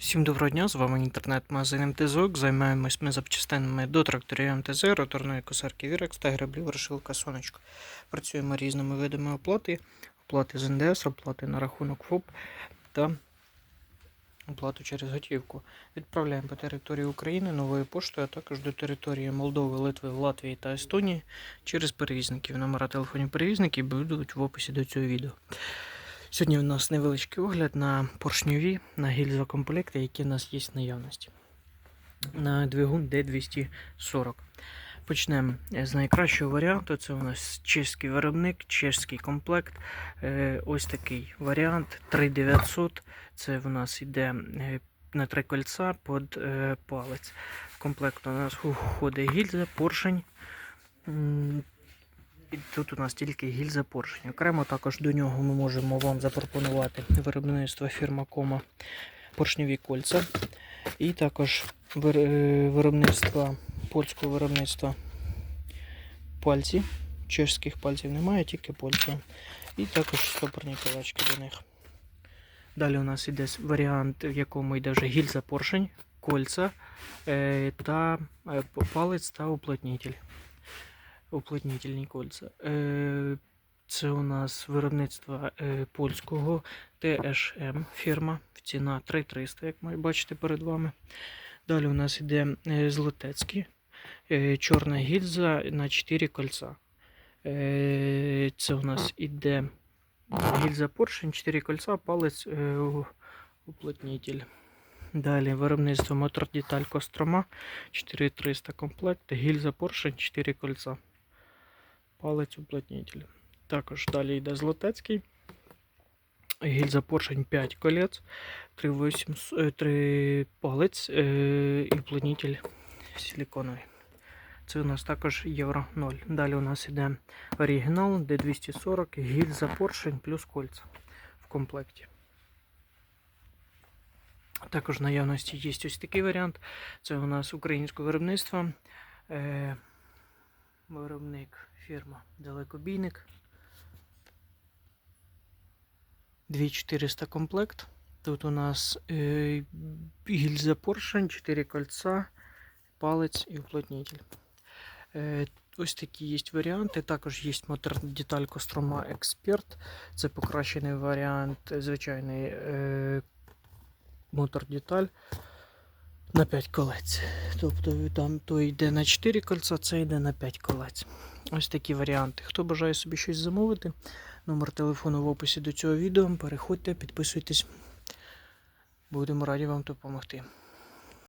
Всім доброго дня, з вами інтернет-магазин МТЗОК. Займаємось ми запчастинами до тракторів МТЗ, роторної косарки Вірекс та греблів решилка Сонечко. Працюємо різними видами оплати, оплати з НДС, оплати на рахунок ФОП та оплату через готівку. Відправляємо по території України новою поштою, а також до території Молдови, Литви, Латвії та Естонії через перевізників. Номера телефонів перевізників будуть в описі до цього відео. Сьогодні у нас невеличкий огляд на поршньові, на гільзокомплекти, які у нас є в наявності. На двигун D240. Почнемо з найкращого варіанту. Це у нас чеський виробник, чеський комплект. Е, Ось такий варіант 3900. Це в нас йде е, на три кольця під е, палець. В комплект у нас входить гільза, поршень. І тут у нас тільки гільза поршень. Окремо також до нього ми можемо вам запропонувати виробництво фірма Кома поршневі кольця. І також е, виробництво польського виробництва пальці. Чешських пальців немає, тільки польського. І також стопорні кулачки до них. Далі у нас іде варіант, в якому йде вже гільза поршень, кольця е, та е, палець та уплотнитель уплотнительні кольця. Е, Це у нас виробництво е, польського TSM фірма. Ціна 3300, як ви бачите перед вами. Далі у нас йде е, злотецький. е, Чорна гільза на 4 кольця. Це у нас іде гільза поршень, 4 кольця, палець уплотнитель. Далі виробництво мотор деталь Кострома 4300 комплект, гільза поршень 4 кольця палець уплотнитель. Також далі йде Злотецький. Гільза поршень 5 колець, 3, 8, 3 палець е, і уплотнитель силиконовий. Це у нас також євро 0. Далі у нас йде оригінал D240, гільза поршень плюс кольця в комплекті. Також в наявності є ось такий варіант. Це у нас українське виробництво. Виробник фірма Далекобійник. 2400 комплект. Тут у нас е, гільза поршень, 4 кольця, палець і уплотнитель. Е, ось такі є варіанти. Також є мотор деталь Кострома Експерт. Це покращений варіант, звичайний е, мотор деталь на 5 колець. Тобто там то йде на 4 кольця, це йде на 5 колець. Ось такі варіанти. Хто бажає собі щось замовити, номер телефону в описі до цього відео. Переходьте, підписуйтесь. Будемо раді вам допомогти.